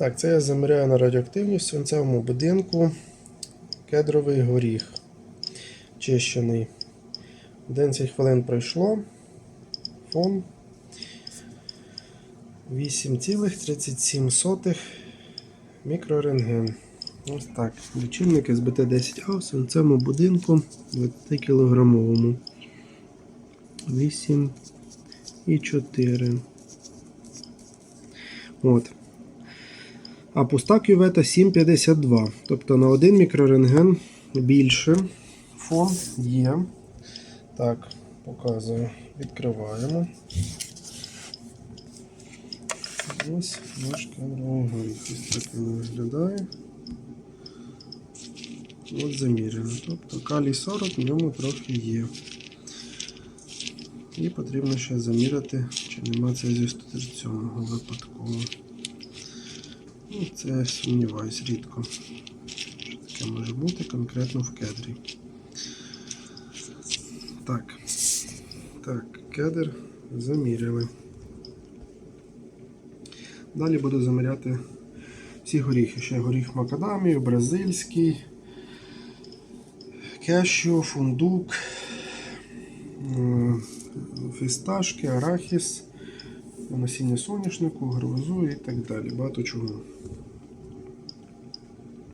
Так, це я заміряю на радіоактивність в свинцевому будинку. Кедровий горіх. Чищений. 11 хвилин пройшло. Фон 8,37 мікрорентген. Ось так. Лічильник СБТ-10А в свинцевому будинку 20 кілограмовому. 8 і 4. От. А пуста кювета 7,52. Тобто на один мікрорентген більше. Фон є. Так, показую. Відкриваємо. Ось наш кедровий. Ось так він виглядає. От заміряно. Тобто калій 40 в ньому трохи є. І потрібно ще заміряти, чи нема цезію 137 випадково. Це я сумніваюсь рідко. Що таке може бути конкретно в кедрі. Так. Так, кедр заміряли. Далі буду заміряти всі горіхи. Ще горіх макадамію, бразильський, кешю, фундук, е, фісташки, арахіс, насіння соняшнику, грозу і так далі. Багато чого.